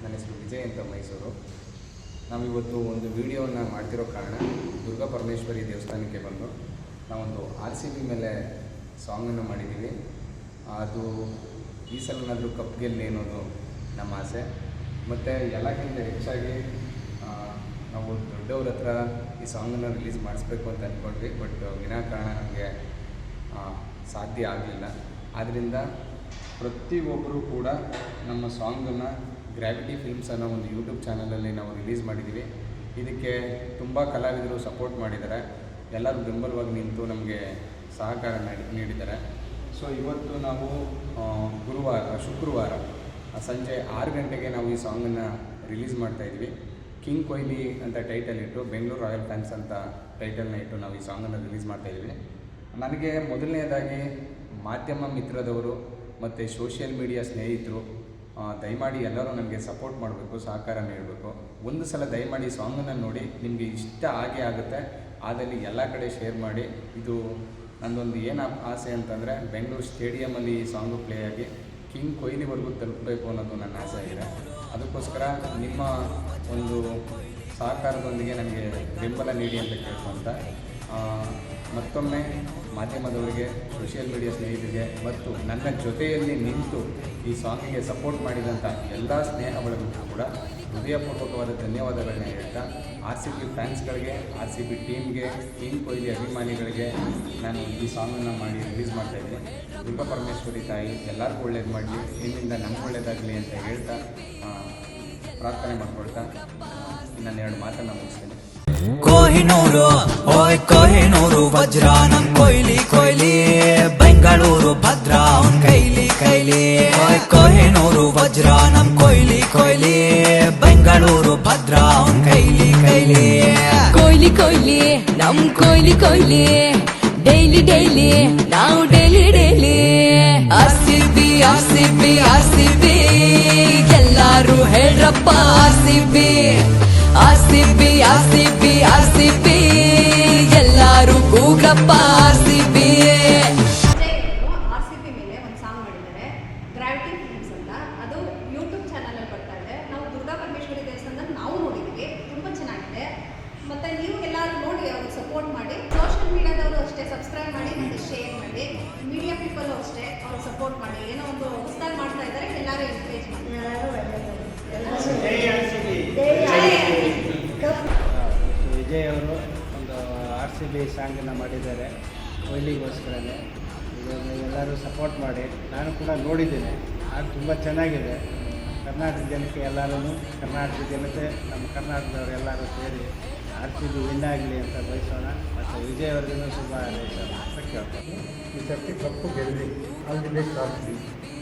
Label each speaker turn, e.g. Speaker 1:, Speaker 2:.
Speaker 1: ನನ್ನ ಹೆಸರು ವಿಜಯ್ ಅಂತ ಮೈಸೂರು. ನಾವಿವತ್ತು ಒಂದು ವಿಡಿಯೋನ ಮಾಡ್ತಿರೋ ಕಾರಣ ದುರ್ಗಾ ಪರಮೇಶ್ವರಿ ದೇವಸ್ಥಾನಕ್ಕೆ ಬಂದು ನಾವೊಂದು ಆರ್ ಸಿ ಬಿ ಮೇಲೆ ಸಾಂಗನ್ನು ಮಾಡಿದ್ದೀವಿ. ಅದು ಈ ಸಲನಾದರೂ ಕಪ್ ಗೆಲ್ಲಿ ಅನ್ನೋದು ನಮ್ಮ ಆಸೆ. ಮತ್ತು ಎಲ್ಲಕ್ಕಿಂತ ಹೆಚ್ಚಾಗಿ ನಾವು ದೊಡ್ಡವ್ರ ಹತ್ರ ಈ ಸಾಂಗನ್ನು ರಿಲೀಸ್ ಮಾಡಿಸ್ಬೇಕು ಅಂತ ಅಂದ್ಕೊಂಡ್ವಿ ಬಟ್ ವಿನಾಕಾರಣ ನಮಗೆ ಸಾಧ್ಯ ಆಗಲಿಲ್ಲ. ಆದ್ದರಿಂದ ಪ್ರತಿಯೊಬ್ಬರೂ ಕೂಡ ನಮ್ಮ ಸಾಂಗನ್ನು ಗ್ರಾವಿಟಿ ಫಿಲ್ಮ್ಸ್ ಅನ್ನೋ ಒಂದು ಯೂಟ್ಯೂಬ್ ಚಾನಲಲ್ಲಿ ನಾವು ರಿಲೀಸ್ ಮಾಡಿದ್ದೀವಿ ಇದಕ್ಕೆ ತುಂಬ ಕಲಾವಿದರು ಸಪೋರ್ಟ್ ಮಾಡಿದ್ದಾರೆ. ಎಲ್ಲರೂ ಬೆಂಬಲವಾಗಿ ನಿಂತು ನಮಗೆ ಸಹಕಾರ ನೀಡಿ- ನೀಡಿದ್ದಾರೆ. ಸೊ ಇವತ್ತು ನಾವು ಗುರುವಾರ, ಶುಕ್ರವಾರ, ಸಂಜೆ ಆರು ಗಂಟೆಗೆ ನಾವು ಈ ಸಾಂಗನ್ನು ರಿಲೀಸ್ ಮಾಡ್ತಾಯಿದ್ವಿ ಕಿಂಗ್ ಕೊಹ್ಲಿ ಅಂತ ಟೈಟಲ್ ಇಟ್ಟು ಬೆಂಗಳೂರು ರಾಯಲ್ ಫ್ಯಾನ್ಸ್ ಅಂತ ಟೈಟಲ್ನ ಇಟ್ಟು ನಾವು ಈ ಸಾಂಗನ್ನು ರಿಲೀಸ್ ಮಾಡ್ತಾಯಿದ್ವಿ ನನಗೆ ಮೊದಲನೇದಾಗಿ ಮಾಧ್ಯಮ ಮಿತ್ರದವರು ಮತ್ತು ಸೋಷಿಯಲ್ ಮೀಡಿಯಾ ಸ್ನೇಹಿತರು ದಯಮಾಡಿ ಎಲ್ಲರೂ ನನಗೆ ಸಪೋರ್ಟ್ ಮಾಡಬೇಕು, ಸಹಕಾರ ನೀಡಬೇಕು. ಒಂದು ಸಲ ದಯಮಾಡಿ ಸಾಂಗನ್ನು ನೋಡಿ ನಿಮಗೆ ಇಷ್ಟ ಆಗೇ ಆಗುತ್ತೆ. ಆದಲ್ಲಿ ಎಲ್ಲ ಕಡೆ ಶೇರ್ ಮಾಡಿ. ಇದು ನನ್ನದೊಂದು ಏನು ಆಸೆ ಅಂತಂದರೆ ಬೆಂಗಳೂರು ಸ್ಟೇಡಿಯಮಲ್ಲಿ ಈ ಸಾಂಗು ಪ್ಲೇ ಆಗಿ ಕಿಂಗ್ ಕೊಹ್ಲಿವರೆಗೂ ತಲುಪಬೇಕು ಅನ್ನೋದು ನನ್ನ ಆಸೆ ಇದೆ ಅದಕ್ಕೋಸ್ಕರ ನಿಮ್ಮ ಒಂದು ಸಹಕಾರದೊಂದಿಗೆ ನನಗೆ ಬೆಂಬಲ ನೀಡಿ ಅಂತ ಕೇಳ್ಕೊಂತ ಮತ್ತೊಮ್ಮೆ ಮಾಧ್ಯಮದವರಿಗೆ ಸೋಷಿಯಲ್ ಮೀಡಿಯಾ ಸ್ನೇಹಿತರಿಗೆ ಮತ್ತು ನನ್ನ ಜೊತೆಯಲ್ಲಿ ನಿಂತು ಈ ಸಾಂಗಿಗೆ ಸಪೋರ್ಟ್ ಮಾಡಿದಂಥ ಎಲ್ಲ ಸ್ನೇಹಗಳಿಗೂ ಕೂಡ ಹೃದಯಪೂರ್ವಕವಾದ ಧನ್ಯವಾದಗಳನ್ನ ಹೇಳ್ತಾ ಆರ್ ಸಿ ಬಿ ಫ್ಯಾನ್ಸ್ಗಳಿಗೆ ಆರ್ ಸಿ ಬಿ ಟೀಮ್ಗೆ ಟೀಮ್ ಕೊಹ್ಲಿ ಅಭಿಮಾನಿಗಳಿಗೆ ನಾನು ಈ ಸಾಂಗನ್ನು ಮಾಡಿ ರಿಲೀಸ್ ಮಾಡ್ತಾಯಿದ್ದೀನಿ ದುರ್ಗಾ ಪರಮೇಶ್ವರಿ ತಾಯಿ, ಎಲ್ಲರಿಗೂ ಒಳ್ಳೇದು ಮಾಡಲಿ, ನಿಮ್ಮಿಂದ ನಮ್ಗೆ ಒಳ್ಳೇದಾಗಲಿ ಅಂತ ಹೇಳ್ತಾ ಪ್ರಾರ್ಥನೆ ಮಾಡ್ಕೊಳ್ತಾ ನನ್ನ ಎರಡು ಮಾತನ್ನು ಮುಗಿಸ್ತೀನಿ.
Speaker 2: ಕೊಹಿನೂರು ಓಯ್ ಕೊಹಿನೂರು ವಜ್ರ ನಮ್ ಕೊಯ್ಲಿ ಕೊಯ್ಲಿ. ಬೆಂಗಳೂರು ಭದ್ರ ಅವನ್ ಕೈಲಿ ಕೈಲಿ. ಓಯ್ ಕೊಹಿನೂರು ವಜ್ರ ನಮ್ ಕೊಯ್ಲಿ ಕೊಯ್ಲಿ. ಬೆಂಗಳೂರು ಭದ್ರ ಅವನ್ ಕೈಲಿ ಕೈಲಿ.
Speaker 3: ಕೊಯ್ಲಿ ಕೊಯ್ಲಿ ನಮ್ ಕೊಯ್ಲಿ ಕೊಯ್ಲಿ. ಡೈಲಿ ಡೈಲಿ ನಾವು daily daily. R C B R C B R C B. ಎಲ್ಲಾರು ಹೇಳ್ರಪ್ಪ R C B. R C B R C B R C B ಎಲ್ಲಾರು ಕೂಗಪ್ಪ ಆರ್ ಬಿ
Speaker 4: ವಿಜಯ್ ಅವರು ಆರ್ ಸಿ ಪಿ ಮೇಲೆ ಒಂದು ಸಾಂಗ್ ಮಾಡಿದ್ದಾರೆ. Gravity films ಅಂತ. ಅದು YouTube ಚಾನಲಲ್ಲಿ ಬರ್ತಾ ಇದೆ. ನಾವು ದುರ್ಗಾ ಪರಮೇಶ್ವರಿ ದೇವಸ್ಥಾನದಲ್ಲಿ ನಾವು ನೋಡಿದ್ದೀವಿ. ತುಂಬ ಚೆನ್ನಾಗಿದೆ. ಮತ್ತು ನೀವು ಎಲ್ಲರೂ ನೋಡಿ ಸಪೋರ್ಟ್ ಮಾಡಿ. ಅಷ್ಟೇ ಸಬ್ಸ್ಕ್ರೈಬ್ ಮಾಡಿ, ಮತ್ತು ಶೇರ್ ಮಾಡಿ. ಮೀಡಿಯಾ ಪೀಪಲ್ ಅಷ್ಟೇ, ಅವ್ರಿಗೆ ಸಪೋರ್ಟ್ ಮಾಡಿ. ಏನೋ ಒಂದು
Speaker 5: ವಿಜಯ್ ಅವರು ಒಂದು ಆರ್ ಸಿ ಬಿ ಸಾಂಗನ್ನು ಮಾಡಿದ್ದಾರೆ ಕೊಹ್ಲಿಗೋಸ್ಕರನೇ ಇದನ್ನು ಎಲ್ಲರೂ ಸಪೋರ್ಟ್ ಮಾಡಿ. ನಾನು ಕೂಡ ನೋಡಿದ್ದೇನೆ. ಅದು ತುಂಬ ಚೆನ್ನಾಗಿದೆ. ಕರ್ನಾಟಕ ಜನಕ್ಕೆ ಎಲ್ಲರೂ ಕರ್ನಾಟಕ ಜನತೆ, ನಮ್ಮ ಕರ್ನಾಟಕದವರು ಎಲ್ಲರೂ ಸೇರಿ ಆರ್ ಸಿ ಬಿ ವಿನ್ ಆಗಲಿ ಅಂತ ಬಯಸೋಣ. ಮತ್ತು ವಿಜಯ್ ಅವ್ರಿಗೂ ಶುಭ ಹಾರೈಸೋಣ
Speaker 6: ಈ ಸರ್ತಿ cup ಗೆಲ್ಲಿ the best R C B